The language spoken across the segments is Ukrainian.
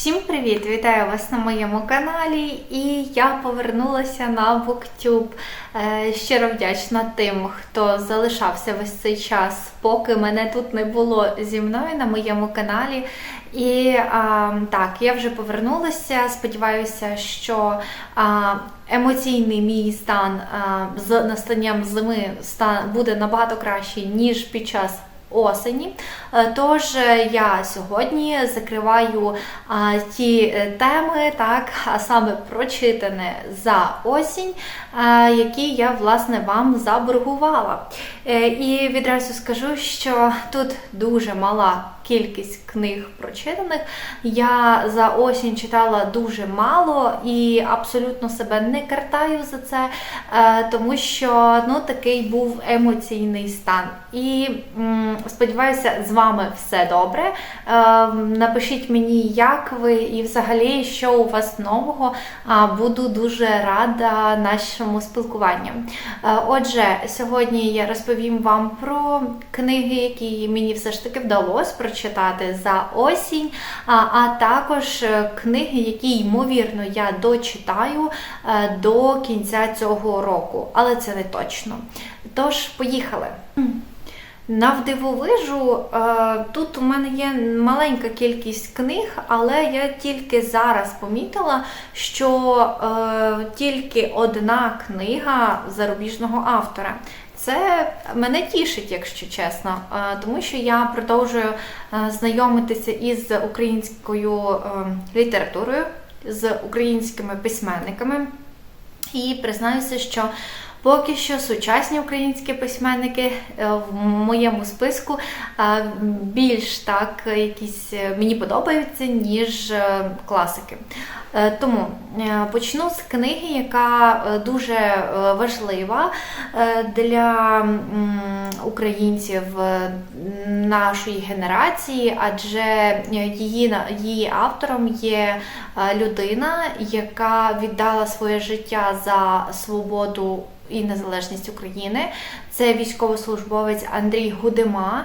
Всім привіт! Вітаю вас на моєму каналі. І я повернулася на BookTube. Е, Щиро вдячна тим, хто залишався весь цей час, поки мене тут не було зі мною на моєму каналі. І а, так, я вже повернулася. Сподіваюся, що а, емоційний мій стан а, з настанням зими стан буде набагато кращий, ніж під час осені. Е, Тож е, я сьогодні закриваю ті е, теми, так, а саме прочитане за осінь, які я власне вам заборгувала. І відразу скажу, що тут дуже мала кількість книг прочитаних. Я за осінь читала дуже мало і абсолютно себе не картаю за це, е, тому що ну, такий був емоційний стан. І сподіваюся, з вами все добре. Е, Напишіть мені, як ви і взагалі, що у вас нового. Буду дуже рада нашому спілкуванню. Е, Отже, сьогодні я розповім вам про книги, які мені все ж таки вдалося прочитати за осінь, а, а також е, книги, які, ймовірно, я дочитаю е, до кінця цього року, але це не точно. Тож, поїхали. Навдивовижу, е, тут у мене є маленька кількість книг, але я тільки зараз помітила, що тільки одна книга зарубіжного автора. Це мене тішить, якщо чесно, е, тому що я продовжую е, знайомитися із українською е, літературою, з українськими письменниками. І признаюся, що поки що сучасні українські письменники е, в моєму списку е, більш так якісь е, мені подобаються, ніж класики. Тому почну з книги, яка дуже важлива для українців нашої генерації, адже її, її автором є людина, яка віддала своє життя за свободу і незалежність України. Це військовослужбовець Андрій Гудима.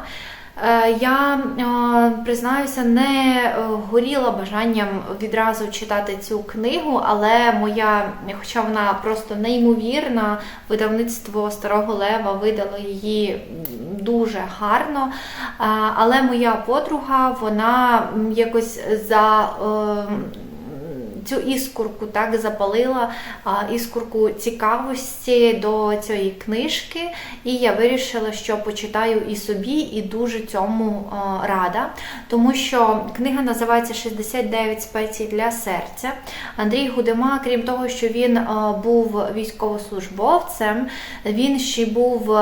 Е, Я е, признаюся, не е, горіла бажанням відразу читати цю книгу, але моя, хоча вона просто неймовірна, видавництво Старого Лева видало її дуже гарно. Але моя подруга, вона якось за. Цю іскорку так запалила іскорку цікавості до цієї книжки, і я вирішила, що почитаю і собі, і дуже цьому рада, тому що книга називається «69 спецій для серця. Андрій Гудема, крім того, що він був військовослужбовцем, він ще був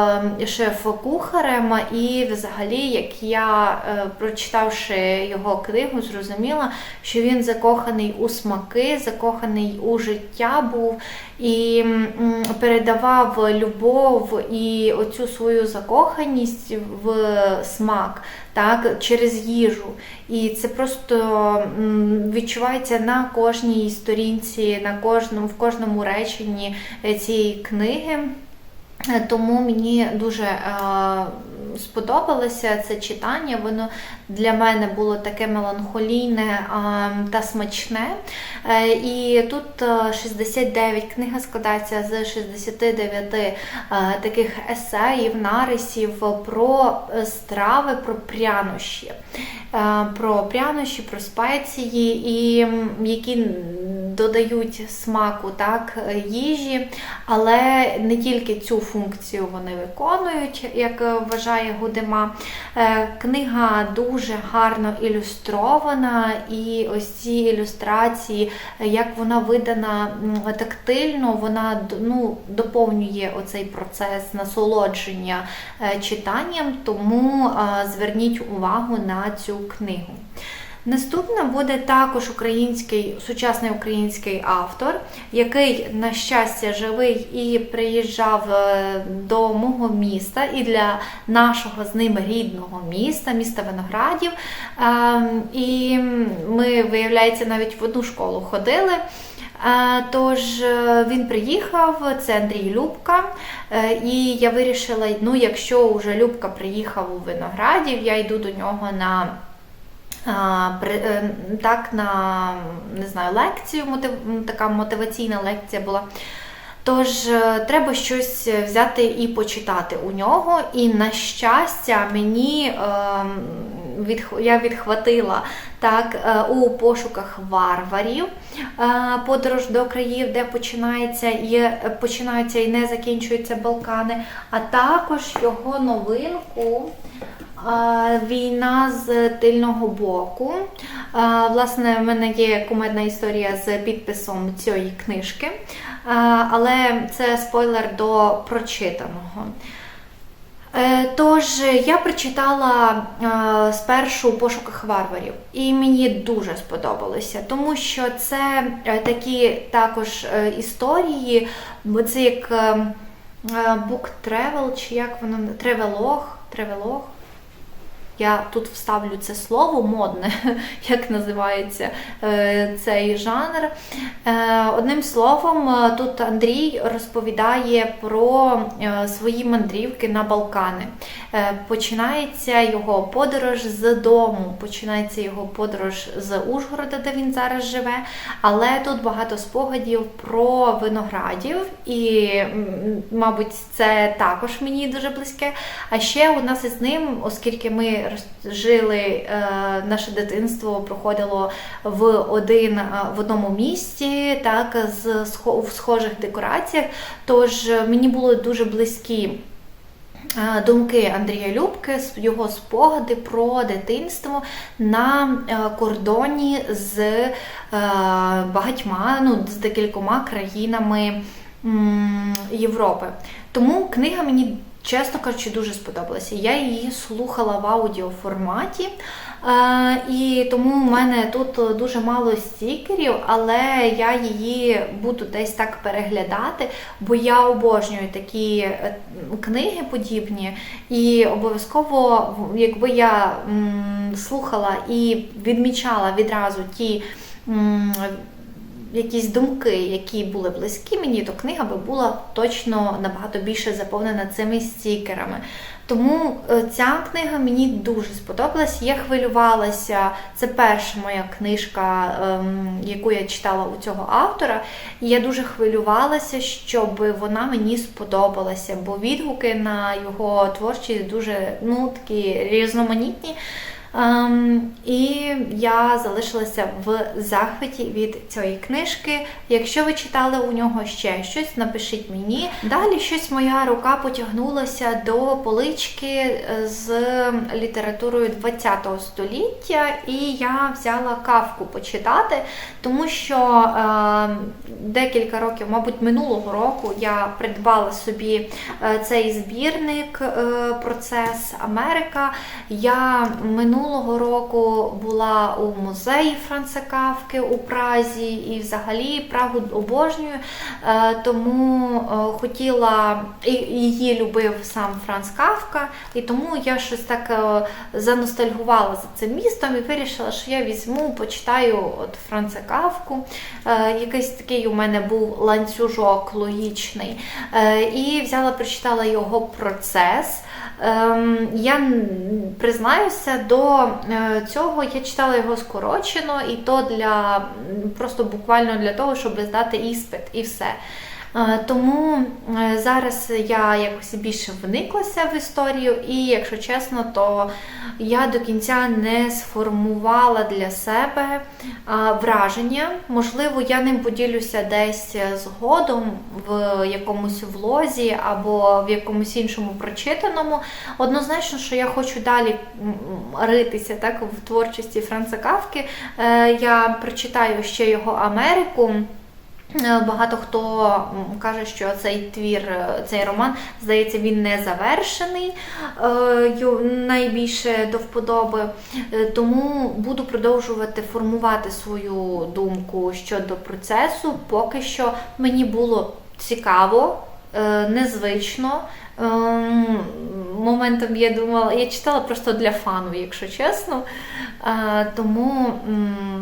шеф-кухарем, і взагалі, як я, прочитавши його книгу, зрозуміла, що він закоханий у смаки, закоханий у життя був і передавав любов і оцю свою закоханість в смак так, через їжу. І це просто відчувається на кожній сторінці, на кожному, в кожному реченні е, цієї книги. Е, Тому мені дуже е, сподобалося це читання. Воно для мене було таке меланхолійне е, та смачне. Е, і тут е, 69 книга складається з 69 е, таких есеїв, нарисів про е, страви, про прянощі. Е, Про прянощі, про спеції, і які додають смаку так, е, їжі, але не тільки цю функцію вони виконують, як е, вважає Гудема. Е, Книга дуже гарно ілюстрована, і ось ці ілюстрації, як вона видана тактильно, вона ну, доповнює оцей процес насолодження е, читанням, тому е, зверніть увагу на цю книгу. Наступна буде також український сучасний український автор, який, на щастя, живий і приїжджав е, до мого міста і для нашого з ним рідного міста, міста Виноградів. Ем, І ми, виявляється, навіть в одну школу ходили. Е, Тож е, він приїхав, це Андрій Любка, і я вирішила, ну, якщо вже Любка приїхав у Виноградів, я йду до нього на так на не знаю, лекцію, така мотиваційна лекція була. Тож е, треба щось взяти і почитати у нього. І на щастя, мені ем, відх- я відхватила так е, у пошуках варварів е, подорож до країв, де починається і починаються і не закінчуються Балкани, а також його новинку. Війна з тильного боку. Власне, в мене є кумедна історія з підписом цієї книжки, але це спойлер до прочитаного. Е, Тож я прочитала спершу пошуках варварів, і мені дуже сподобалося, тому що це е, такі також е, історії, бо це як е, е, book travel, чи як воно тревелог, тревелог. Я тут вставлю це слово модне, як називається е, цей жанр. Е, Одним словом, е, тут Андрій розповідає про свої мандрівки на Балкани. Починається його подорож з дому, починається його подорож з Ужгорода, де він зараз живе. Але тут багато спогадів про виноградів, і, мабуть, це також мені дуже близьке. А ще у нас із ним, оскільки ми жили, е, наше дитинство проходило в один е, в одному місті, так в схожих декораціях. Тож е, мені були дуже близькі. Думки Андрія Любки, його спогади про дитинство на кордоні з багатьма, ну, з декількома країнами Європи. Тому книга мені, чесно кажучи, дуже сподобалася. Я її слухала в аудіоформаті. Е, І тому в мене тут дуже мало стікерів, але я її буду десь так переглядати, бо я обожнюю такі е, книги подібні. І обов'язково, якби я слухала і відмічала відразу ті. Якісь думки, які були близькі мені, то книга би була точно набагато більше заповнена цими стікерами. Тому е, ця книга мені дуже сподобалась. Я хвилювалася. Це перша моя книжка, ем, яку я читала у цього автора. Я дуже хвилювалася, щоб вона мені сподобалася, бо відгуки на його творчість дуже ну, такі різноманітні. Ем, і я залишилася в захваті від цієї книжки. Якщо ви читали у нього ще щось, напишіть мені. Далі щось моя рука потягнулася до полички е, з літературою ХХ століття, і я взяла кавку почитати, тому що е, декілька років, мабуть, минулого року я придбала собі е, цей збірник е, Процес Америка. Я минулого року була у музеї Франца Кавки у Празі і взагалі Прагу обожнюю, Е, тому е, хотіла її любив сам Франц Кавка, і тому я щось так е, заностальгувала за цим містом і вирішила, що я візьму, почитаю от Франца Кавку. Якийсь такий у мене був ланцюжок логічний. І взяла, прочитала його процес. Ем, Я признаюся, до е, цього я читала його скорочено, і то для просто буквально для того, щоб здати іспит і все. Е, Тому е, зараз я якось більше вниклася в історію, і якщо чесно, то я до кінця не сформувала для себе е, враження. Можливо, я ним поділюся десь згодом в якомусь влозі або в якомусь іншому прочитаному. Однозначно, що я хочу далі ритися так в творчості Франца Кавки. Я прочитаю ще його Америку. Е, Багато хто каже, що цей твір, е, цей роман, здається, він не завершений е, найбільше до вподоби. Тому буду продовжувати формувати свою думку щодо процесу. Поки що мені було цікаво, незвично. Моментом я думала, я читала просто для фану, якщо чесно. Тому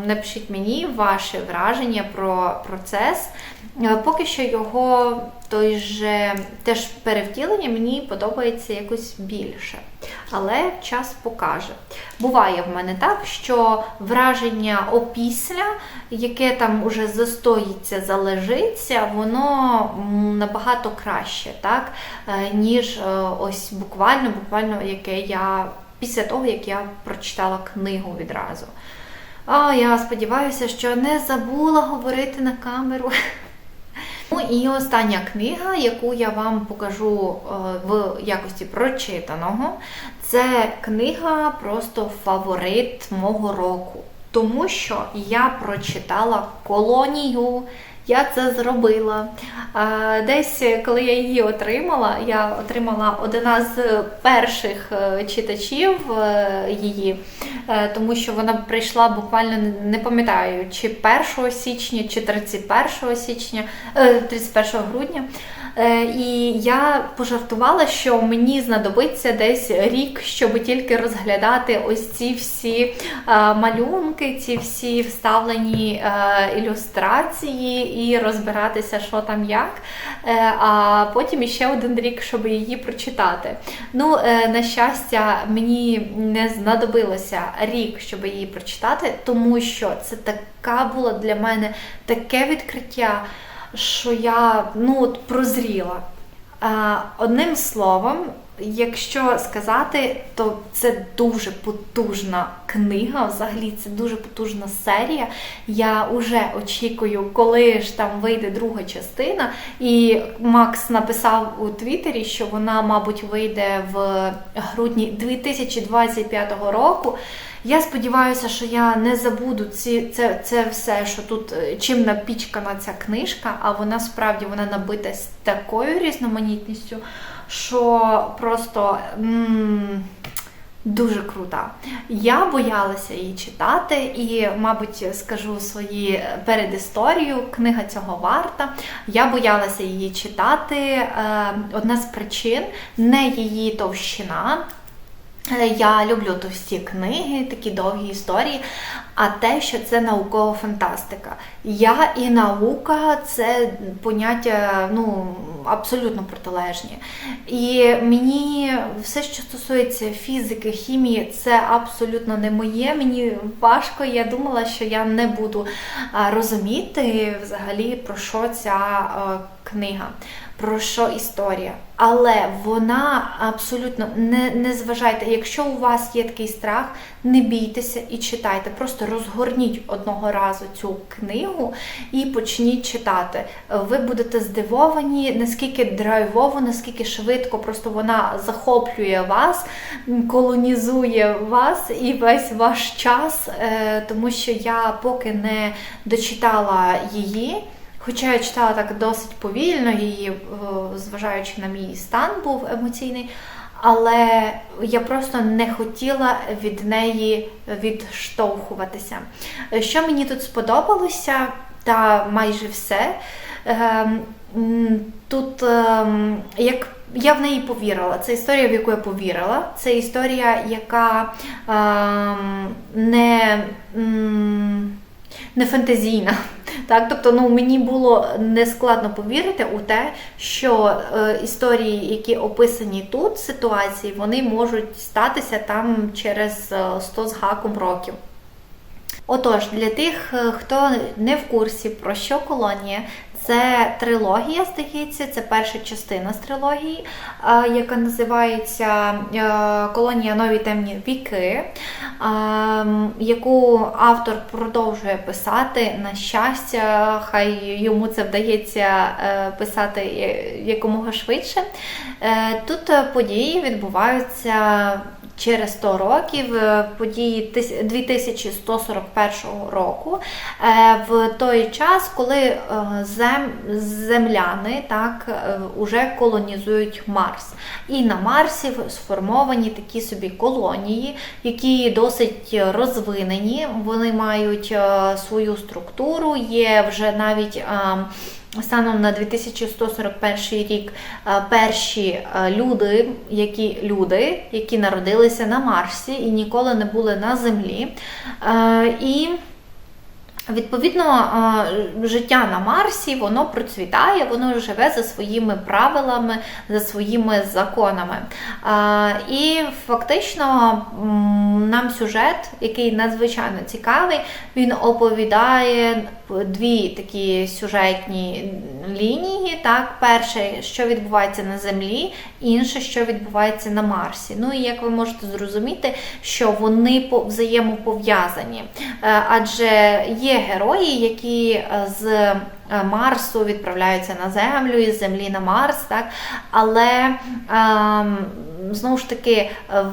напишіть мені ваше враження про процес. Поки що його той же теж перевтілення мені подобається якось більше. Але час покаже. Буває в мене так, що враження опісля, яке там уже застоїться, залежиться, воно набагато краще, так, е, ніж е, ось буквально, буквально, яке я після того, як я прочитала книгу відразу. А я сподіваюся, що не забула говорити на камеру. Ну і остання книга, яку я вам покажу е, в якості прочитаного, це книга просто фаворит мого року. Тому що я прочитала колонію. Я це зробила. Десь, коли я її отримала, я отримала одна з перших е, читачів е, її, е, тому що вона прийшла буквально не пам'ятаю, чи 1 січня, чи 31 січня, е, 31 грудня. Е, І я пожартувала, що мені знадобиться десь рік, щоб тільки розглядати ось ці всі е, малюнки, ці всі вставлені е, ілюстрації і розбиратися, що там як. А потім іще один рік, щоб її прочитати. Ну, на щастя, мені не знадобилося рік, щоб її прочитати, тому що це така була для мене таке відкриття що я ну, от прозріла. Одним словом, якщо сказати, то це дуже потужна книга, взагалі це дуже потужна серія. Я вже очікую, коли ж там вийде друга частина. І Макс написав у Твіттері, що вона, мабуть, вийде в грудні 2025 року. Я сподіваюся, що я не забуду ці, це, це все, що тут е, чим напічкана ця книжка, а вона справді вона набита з такою різноманітністю, що просто м- дуже крута. Я боялася її читати, і, мабуть, скажу свої передісторію. Книга цього варта. Я боялася її читати. Е, Одна з причин не її товщина. Я люблю товсті книги, такі довгі історії, а те, що це наукова фантастика. Я і наука це поняття ну, абсолютно протилежні. І мені все, що стосується фізики, хімії, це абсолютно не моє. Мені важко. Я думала, що я не буду розуміти взагалі про що ця книга, про що історія. Але вона абсолютно не, не зважайте, якщо у вас є такий страх, не бійтеся і читайте. Просто розгорніть одного разу цю книгу і почніть читати. Ви будете здивовані, наскільки драйвово, наскільки швидко просто вона захоплює вас, колонізує вас і весь ваш час, е, тому що я поки не дочитала її. Хоча я читала так досить повільно її, е, зважаючи на мій стан, був емоційний, але я просто не хотіла від неї відштовхуватися. Що мені тут сподобалося, та майже все. Ем, Тут ем, як я в неї повірила. Це історія, в яку я повірила. Це історія, яка ем, не. м, не фантазійна. Так, тобто, ну мені було нескладно повірити у те, що е, історії, які описані тут, ситуації, вони можуть статися там через е, 100 з гаком років. Отож, для тих, е, хто не в курсі про що колонія, це трилогія, здається, це перша частина з трилогії, е, яка називається е, Колонія Нові темні віки, е, яку автор продовжує писати. На щастя, хай йому це вдається писати якомога швидше. Тут події відбуваються через 100 років, е, події 2141 року, е, в той час, коли е, зем, земляни так уже колонізують Марс. І на Марсі сформовані такі собі колонії, які досить розвинені, вони мають свою структуру, є вже навіть. Станом на 2141 рік е, перші е, люди, які люди, які народилися на Марсі і ніколи не були на Землі. Е, І Відповідно, життя на Марсі воно процвітає, воно живе за своїми правилами, за своїми законами. І фактично нам сюжет, який надзвичайно цікавий, він оповідає дві такі сюжетні лінії. Так, перше, що відбувається на Землі, інше, що відбувається на Марсі. Ну і як ви можете зрозуміти, що вони по- взаємопов'язані. Е, Адже є герої, які е, з Марсу відправляються на Землю, із Землі на Марс, так? але ем, знову ж таки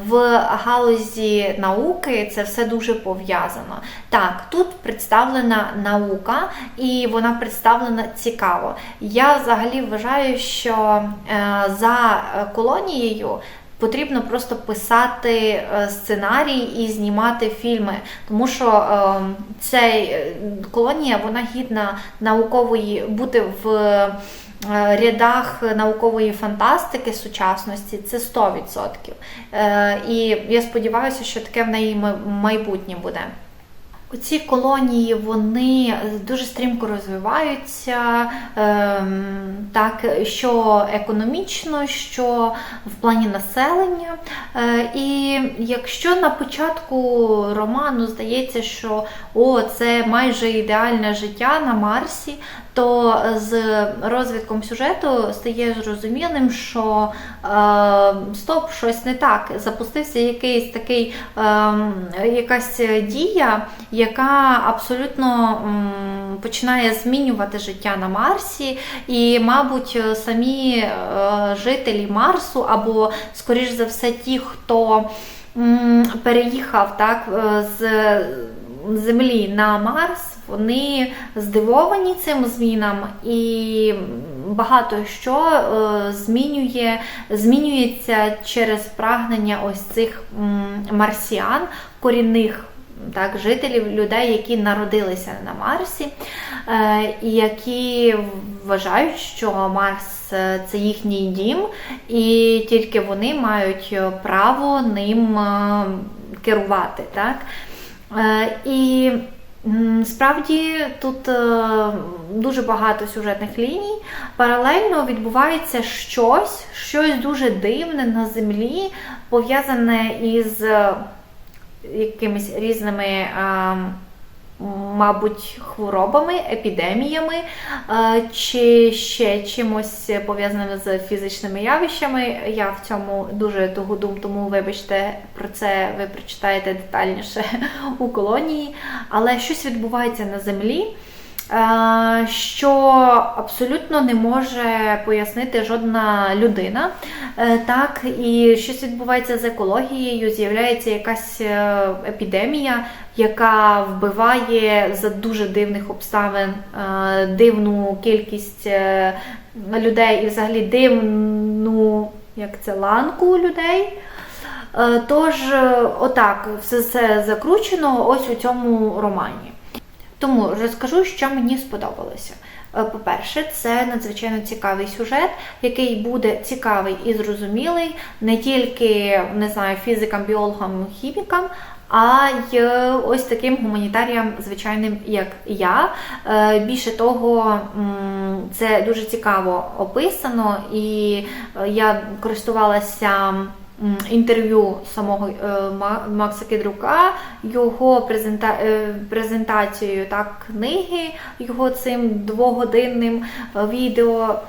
в галузі науки це все дуже пов'язано. Так, тут представлена наука, і вона представлена цікаво. Я взагалі вважаю, що е, за е, колонією. Потрібно просто писати е, сценарій і знімати фільми, тому що е, цей е, колонія вона гідна наукової бути в е, рядах наукової фантастики сучасності. Це 100%. Е, І я сподіваюся, що таке в неї ма- майбутнє буде. Оці колонії вони дуже стрімко розвиваються, ем, так, що економічно, що в плані населення. Е, і якщо на початку роману здається, що о, це майже ідеальне життя на Марсі, то з розвитком сюжету стає зрозумілим, що стоп, щось не так. Запустився якийсь такий е, якась дія, яка абсолютно починає змінювати життя на Марсі, і, мабуть, самі е, жителі Марсу, або, скоріш за все, ті, хто переїхав так, е, з Землі на Марс, вони здивовані цим змінам, і багато що е, змінює, змінюється через прагнення ось цих марсіан, корінних так, жителів, людей, які народилися на Марсі, е, і які вважають, що Марс е, це їхній дім, і тільки вони мають право ним керувати. Так? І справді тут е, дуже багато сюжетних ліній. Паралельно відбувається щось, щось дуже дивне на землі, пов'язане із е, якимись різними. Мабуть, хворобами, епідеміями е, чи ще чимось пов'язаним з фізичними явищами. Я в цьому дуже тугодум, тому вибачте, про це ви прочитаєте детальніше у колонії. Але щось відбувається на землі, що абсолютно не може пояснити жодна людина. Е, Так, і щось відбувається з екологією, з'являється якась е, епідемія, яка вбиває за дуже дивних обставин е, дивну кількість е, людей і взагалі дивну, як це, ланку людей. Е, Тож, е, отак, все це закручено ось у цьому романі. Тому розкажу, що мені сподобалося. Е, По-перше, це надзвичайно цікавий сюжет, який буде цікавий і зрозумілий не тільки не знаю, фізикам, біологам, хімікам, а й ось таким гуманітаріям, звичайним, як я. Е, Більше того, це дуже цікаво описано, і е, я користувалася інтерв'ю самого е, Макса Кедрука, його презента... е, презентацією так, книги, його цим двогодинним е, відео,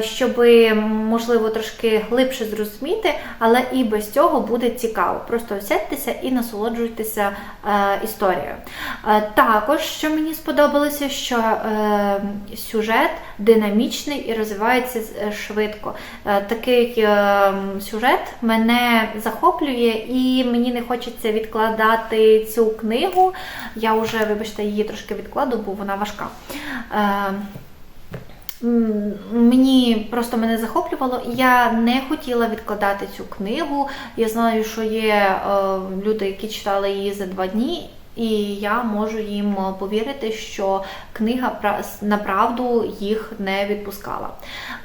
щоб можливо трошки глибше зрозуміти, але і без цього буде цікаво. Просто сядьтеся і насолоджуйтеся історією. Також, що мені сподобалося, що сюжет динамічний і розвивається швидко. Такий сюжет мене захоплює, і мені не хочеться відкладати цю книгу. Я вже, вибачте, її трошки відкладу, бо вона важка. Е, Мені просто мене захоплювало, я не хотіла відкладати цю книгу. Я знаю, що є е, люди, які читали її за два дні. І я можу їм повірити, що книга пра- направду їх не відпускала.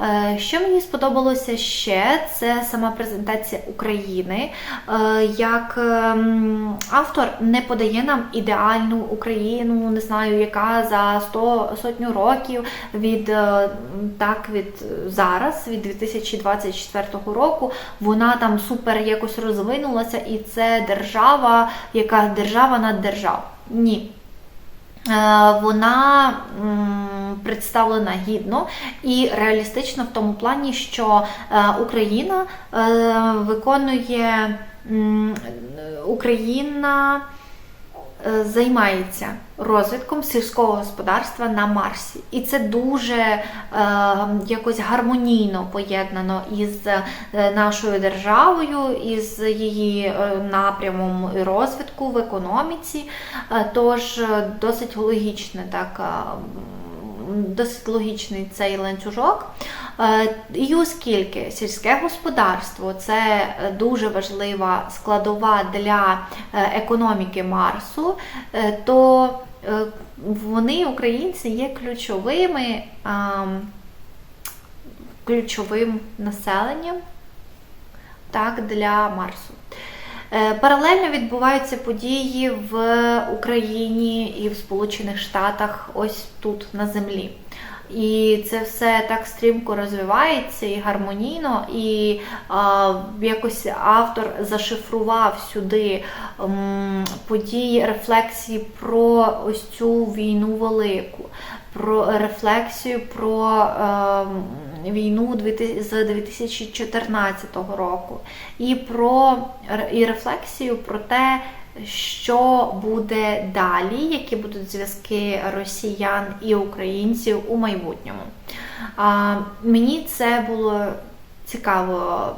Е, Що мені сподобалося ще, це сама презентація України. Е, Як ем, автор не подає нам ідеальну Україну, не знаю, яка за 100 сотню років від е, так від зараз, від 2024 року, вона там супер якось розвинулася, і це держава, яка держава над держав. Ні. Е, Вона представлена гідно і реалістично в тому плані, що е, Україна е, виконує Україна займається розвитком сільського господарства на Марсі. І це дуже е, якось гармонійно поєднано із е, нашою державою, із її е, напрямом розвитку в економіці. Е, Тож е, досить логічне так. Досить логічний цей ланцюжок. Е, І оскільки сільське господарство це дуже важлива складова для е, економіки Марсу, е, то вони, українці, є ключовими, ключовим населенням так, для Марсу. Е, Паралельно відбуваються події в Україні і в Сполучених Штатах ось тут на землі. І це все так стрімко розвивається і гармонійно, і а, якось автор зашифрував сюди м, події, рефлексії про ось цю війну велику, про рефлексію про е, війну 2000 з 2014 року, і про і рефлексію про те, що буде далі, які будуть зв'язки росіян і українців у майбутньому. А, мені це було цікаво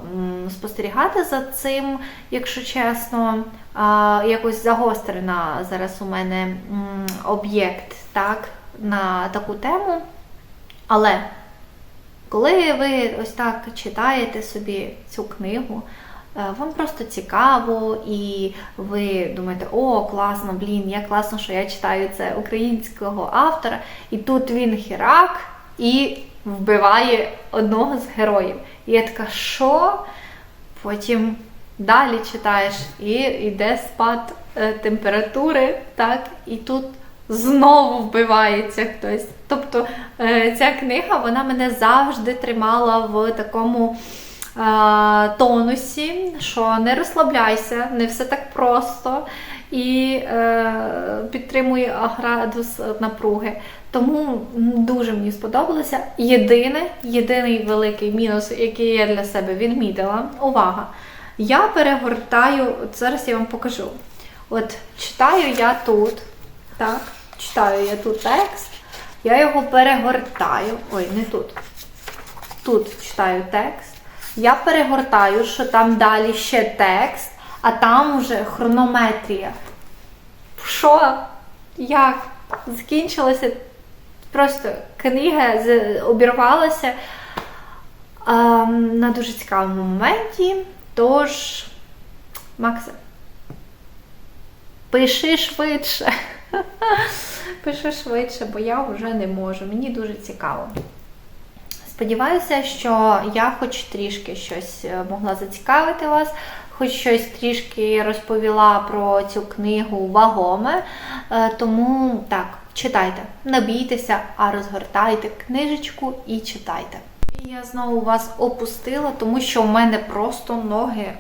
спостерігати за цим, якщо чесно. А, якось загострена зараз у мене об'єкт так, на таку тему. Але коли ви ось так читаєте собі цю книгу, е, вам просто цікаво, і ви думаєте, о, класно, блін, як класно, що я читаю це українського автора, і тут він хірак і вбиває одного з героїв. І я така, що? Потім далі читаєш, і йде спад е, температури, так, і тут знову вбивається хтось. Тобто е, ця книга вона мене завжди тримала в такому е, тонусі, що не розслабляйся, не все так просто. І е, підтримує градус напруги. Тому дуже мені сподобалося. Єдине, єдиний великий мінус, який я для себе відмітила, увага! Я перегортаю, зараз я вам покажу. От читаю я тут, так, читаю я тут текст, я його перегортаю. Ой, не тут. Тут читаю текст. Я перегортаю, що там далі ще текст, а там вже хронометрія. Що? Як? Закінчилося просто книга обірвалася а, на дуже цікавому моменті. Тож, Максе, пиши швидше. Пиши швидше, бо я вже не можу. Мені дуже цікаво. Сподіваюся, що я хоч трішки щось е, могла зацікавити вас, хоч щось трішки розповіла про цю книгу вагоме. Е, Тому так, читайте, не бійтеся, а розгортайте книжечку і читайте. І я знову вас опустила, тому що в мене просто ноги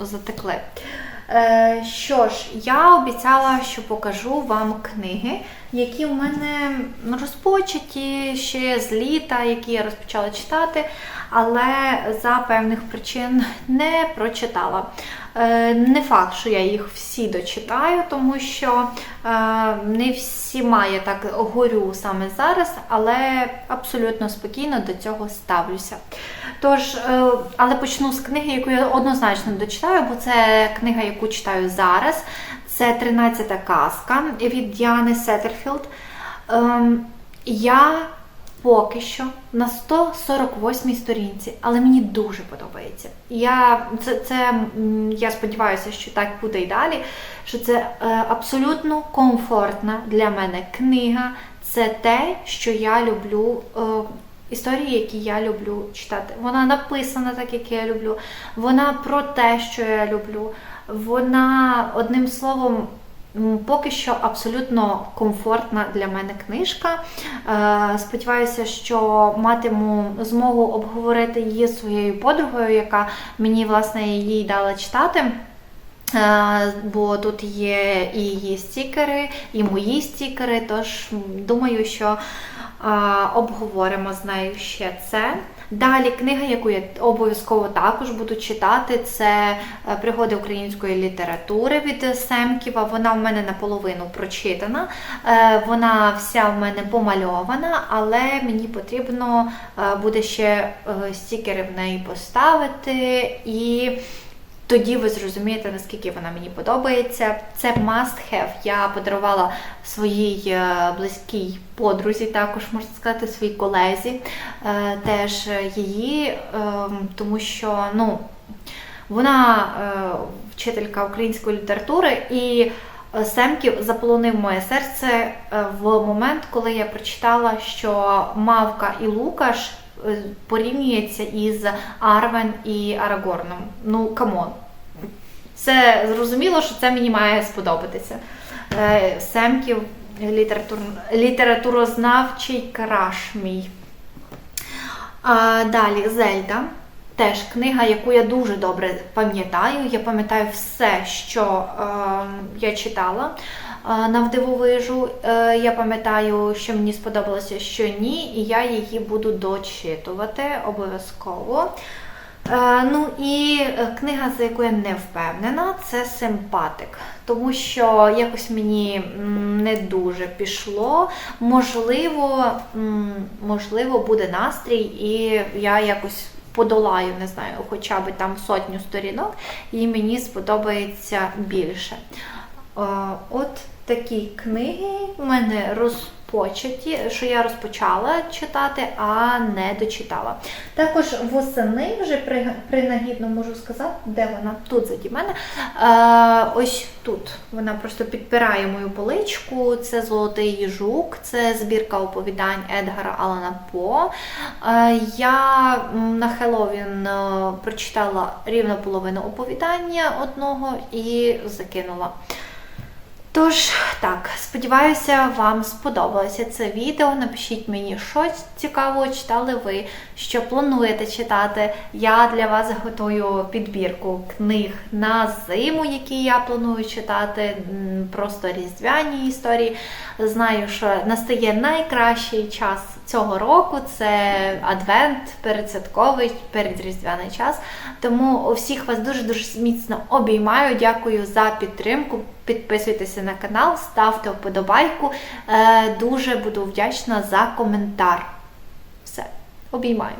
затекли. Е, що ж, я обіцяла, що покажу вам книги, які в мене розпочаті ще з літа, які я розпочала читати, але за певних причин не прочитала. Е, Не факт, що я їх всі дочитаю, тому що е, не всіма я так горю саме зараз, але абсолютно спокійно до цього ставлюся. Тож, е, але почну з книги, яку я однозначно дочитаю, бо це книга, яку читаю зараз. Це 13-та казка від Діани Сеттерфілд. Ем, Я поки що на 148-й сторінці, але мені дуже подобається. Я це, це я сподіваюся, що так буде і далі. Що це е, абсолютно комфортна для мене книга. Це те, що я люблю. Історії, які я люблю читати. Вона написана так, як я люблю. Вона про те, що я люблю. Вона, одним словом, поки що абсолютно комфортна для мене книжка. Е, Сподіваюся, що матиму змогу обговорити її своєю подругою, яка мені власне її дала читати. Е, Бо тут є і її стікери, і мої стікери. Тож думаю, що обговоримо з нею ще це. Далі книга, яку я обов'язково також буду читати, це е, пригоди української літератури від Семківа. Вона в мене наполовину прочитана. Е, Вона вся в мене помальована, але мені потрібно е, буде ще стікери в неї поставити і. Тоді ви зрозумієте, наскільки вона мені подобається. Це must have. Я подарувала своїй е, близькій подрузі, також можна сказати, своїй колезі е, теж її, е, тому що ну, вона вчителька української літератури і. Семків заполонив моє серце в момент, коли я прочитала, що Мавка і Лукаш порівнюється із Арвен і Арагорном. Ну, камон. Це зрозуміло, що це мені має сподобатися. Е, Семків літератур... літературознавчий краш мій. А, далі Зельда. Теж книга, яку я дуже добре пам'ятаю. Я пам'ятаю все, що е, я читала е, навдивовижу. Е, я пам'ятаю, що мені сподобалося, що ні, і я її буду дочитувати обов'язково. Е, ну і е, книга, за яку я не впевнена, це симпатик. Тому що якось мені не дуже пішло. Можливо, можливо, буде настрій, і я якось подолаю, не знаю, хоча б там сотню сторінок, і мені сподобається більше. От такі книги в мене розпочаті, що я розпочала читати, а не дочитала. Також восени вже принагідно можу сказати, де вона тут заді мене. Е, ось тут вона просто підпирає мою поличку. Це Золотий жук, це збірка оповідань Едгара Алана По. Е, я на Хеллоуін е, прочитала рівно половину оповідання одного і закинула. Тож, так, сподіваюся, вам сподобалося це відео. Напишіть мені, що цікавого читали ви, що плануєте читати. Я для вас готую підбірку книг на зиму, які я планую читати. Просто різдвяні історії. Знаю, що настає найкращий час цього року. Це адвент, передсвятковий, передріздвяний час. Тому всіх вас дуже дуже міцно обіймаю. Дякую за підтримку. Підписуйтеся на канал, ставте вподобайку. Е, Дуже буду вдячна за коментар. Все, обіймаю.